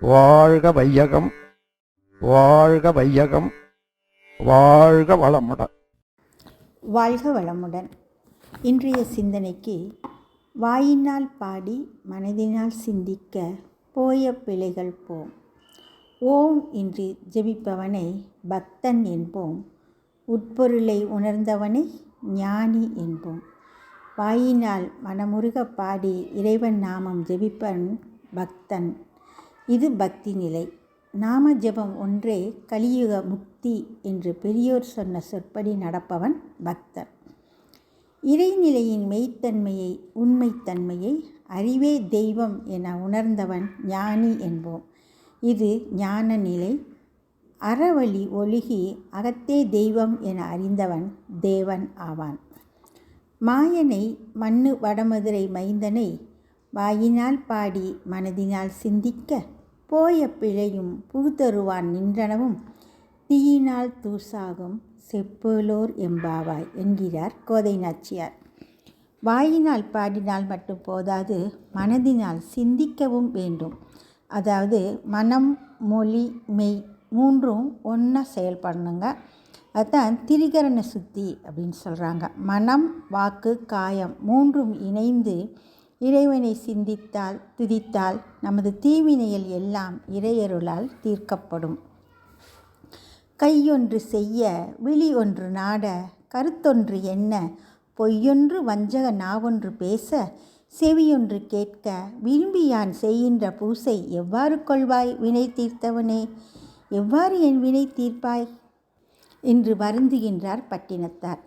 வாழ்க வையகம் வாழ்க வையகம் வாழ்க வளமுடன். வாழ்க வளமுடன். இன்றைய சிந்தனைக்கு வாயினால் பாடி மனதினால் சிந்திக்க போய பிழைகள் போம். ஓம் என்று ஜெபிப்பவனை பக்தன் என்போம். உட்பொருளை உணர்ந்தவனை ஞானி என்போம். வாயினால் மனமுருக பாடி இறைவன் நாமம் ஜெபிப்பவன் பக்தன். இது பக்தி நிலை. நாம ஜபம் ஒன்றே கலியுக முக்தி என்று பெரியோர் சொன்ன சொற்படி நடப்பவன் பக்தன் இறைநிலையின் மெய்த்தன்மையை உண்மைத்தன்மையை அறிவே தெய்வம் என உணர்ந்தவன் ஞானி என்போம். இது ஞான நிலை. அறவழி ஒழுகி அகத்தே தெய்வம் என அறிந்தவன் தேவன் ஆவான். மாயனை மண்ணு வடமதுரை மைந்தனை வாயினால் பாடி மனதினால் சிந்திக்க போய பிழையும் புகுதருவான் நின்றனவும் தீயினால் தூசாகும் செப்பலோர் எம்பாவாய் என்கிறார் கோதை நாச்சியார். வாயினால் பாடினால் மட்டும் போதாது மனதினால் சிந்திக்கவும் வேண்டும். அதாவது மனம் மொழி மெய் மூன்றும் ஒன்றா செயல்படணுங்க. அதுதான் திரிகரண சுத்தி அப்படின்னு சொல்கிறாங்க மனம் வாக்கு காயம் மூன்றும் இணைந்து இறைவனை சிந்தித்தால் துதித்தால் நமது தீவினைகள் எல்லாம் இறையருளால் தீர்க்கப்படும். கையொன்று செய்ய விழி ஒன்று நாட கருத்தொன்று என்ன பொய்யொன்று வஞ்சக நாவொன்று பேச செவியொன்று கேட்க விரும்பி யான் செய்கின்ற பூசை எவ்வாறு கொள்வாய் வினை தீர்த்தவனே? எவ்வாறு என் வினை தீர்ப்பாய்? என்று வருந்துகின்றார் பட்டினத்தார்.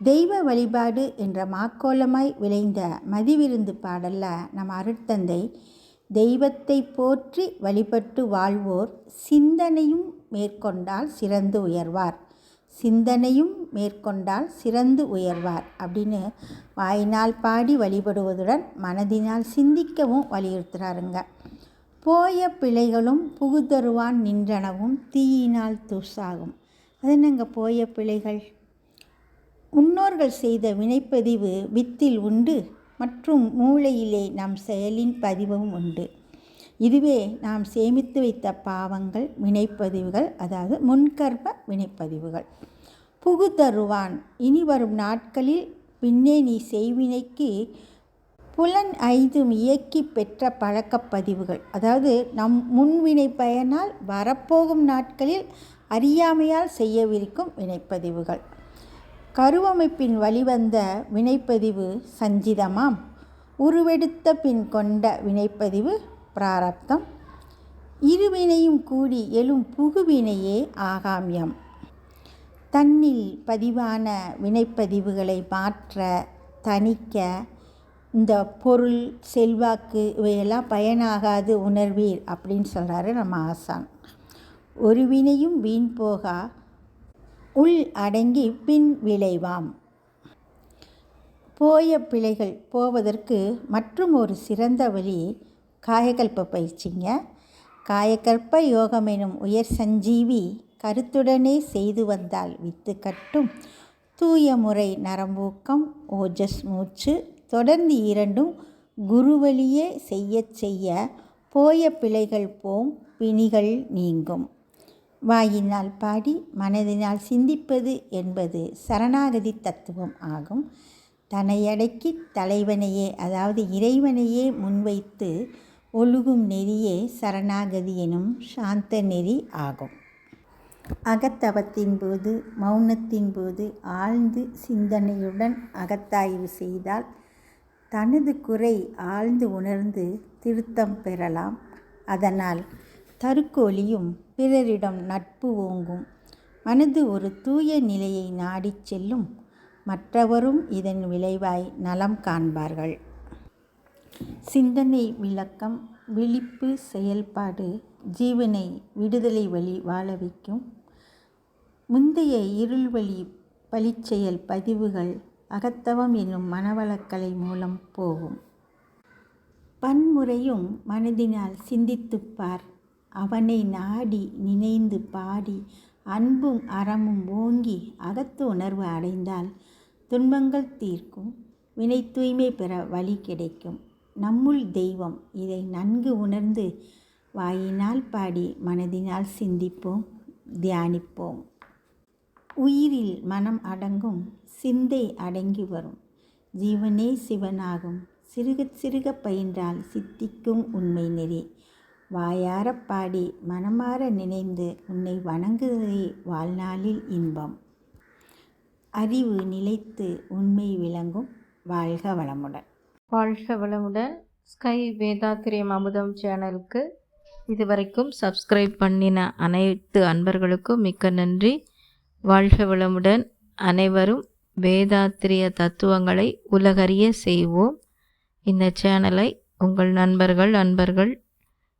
தெய்வ வழிபாடு என்ற மாக்கோலமாய் விளைந்த மதிவிருந்து பாடல்ல நம் அருட்தந்தை தெய்வத்தை போற்றி வழிபட்டு வாழ்வோர் சிந்தனையும் மேற்கொண்டால் சிறந்து உயர்வார். சிந்தனையும் மேற்கொண்டால் சிறந்து உயர்வார் அப்படின்னு வாயினால் பாடி வழிபடுவதுடன் மனதினால் சிந்திக்கவும் வலியுறுத்துகிறாருங்க போய பிழைகளும் புகுதருவான் நின்றனவும் தீயினால் தூசாகும். அது என்னங்க போய பிழைகள்? முன்னோர்கள் செய்த வினைப்பதிவு வித்தில் உண்டு மற்றும் மூளையிலே நம் செயலின் பதிவும் உண்டு. இதுவே நாம் சேமித்து வைத்த பாவங்கள் வினைப்பதிவுகள் அதாவது முன்கர்ம வினைப்பதிவுகள். புகுதருவான் இனி வரும் நாட்களில் பின்னே நீ செய்வினைக்கு புலன் ஐந்தும் இயக்கி பெற்ற பழக்கப்பதிவுகள். அதாவது நம் முன்வினை பயனால் வரப்போகும் நாட்களில் அறியாமையால் செய்யவிருக்கும் வினைப்பதிவுகள். கருவமைப்பின் வழிவந்த வினைப்பதிவு சஞ்சிதமாம். உருவெடுத்த பின் கொண்ட வினைப்பதிவு பிராரப்தம். இருவினையும் கூடி எழும் புகுவினையே ஆகாமியம். தன்னில் பதிவான வினைப்பதிவுகளை மாற்ற தணிக்க இந்த பொருள் செல்வாக்கு இவையெல்லாம் பயனாகாது உணர்வீர் அப்படின்னு சொல்கிறாரு நம்ம ஆசான். ஒரு வினையும் வீண் போகா உள் அடங்கி பின் விளைவாம். போய பிழைகள் போவதற்கு மற்றும் ஒரு சிறந்த வழி காயகல்ப பயிற்சிங்க. காயகல்ப யோகம் எனும் உயர் சஞ்சீவி கருத்துடனே செய்து வந்தால் வித்து கட்டும். தூய முறை நரம்பூக்கம் ஓஜஸ் மூச்சு தொடர்ந்து இரண்டும் குருவழியே செய்ய செய்ய போய பிழைகள் போம் பிணிகள் நீங்கும். வாயினால் பாடி மனதினால் சிந்திப்பது என்பது சரணாகதி தத்துவம் ஆகும். தனையடக்கி தலைவனையே அதாவது இறைவனையே முன்வைத்து ஒழுகும் நெறியே சரணாகதி எனும் சாந்த நெறி ஆகும். அகத்தவத்தின் போது மௌனத்தின் போது ஆழ்ந்து சிந்தனையுடன் அகத்தாய்வு செய்தால் தனது குறை ஆழ்ந்து உணர்ந்து திருத்தம் பெறலாம். அதனால் தருக்கோழியும் பிறரிடம் நட்பு ஓங்கும். மனது ஒரு தூய நிலையை நாடிச் செல்லும். மற்றவரும் இதன் விளைவாய் நலம் காண்பார்கள். சிந்தனை விளக்கம் விழிப்பு செயல்பாடு ஜீவனை விடுதலை வழி வாழ வைக்கும். முந்தைய இருள் வழி பழிச்செயல் பதிவுகள் அகத்தவம் என்னும் மனவளக்கலை மூலம் போகும். பன்முறையும் மனதினால் சிந்தித்துப்பார் அவனை நாடி நினைந்து பாடி அன்பும் அறமும் ஓங்கி அகத்து உணர்வு அடைந்தால் துன்பங்கள் தீர்க்கும் வினை தூய்மை பெற வழி கிடைக்கும். நம்முள் தெய்வம் இதை நன்கு உணர்ந்து வாயினால் பாடி மனதினால் சிந்திப்போம் தியானிப்போம். உயிரில் மனம் அடங்கும் சிந்தை அடங்கி வரும். ஜீவனே சிவனாகும் சிறுக சிறுக பயின்றால் சித்திக்கும் உண்மை நெறி. வாயாரப்பாடி பாடி நினைந்து உன்னை வணங்குவதே வாழ்நாளில் இன்பம். அறிவு நிலைத்து உண்மை விளங்கும் வாழ்க வளமுடன். வாழ்க வளமுடன். ஸ்கை வேதாத்திரியம் அமுதம் சேனலுக்கு இதுவரைக்கும் சப்ஸ்கிரைப் பண்ணின அனைத்து அன்பர்களுக்கும் மிக்க நன்றி. வாழ்க வளமுடன். அனைவரும் வேதாத்திரிய தத்துவங்களை உலகறிய செய்வோம். இந்த சேனலை உங்கள் நண்பர்கள் அன்பர்கள்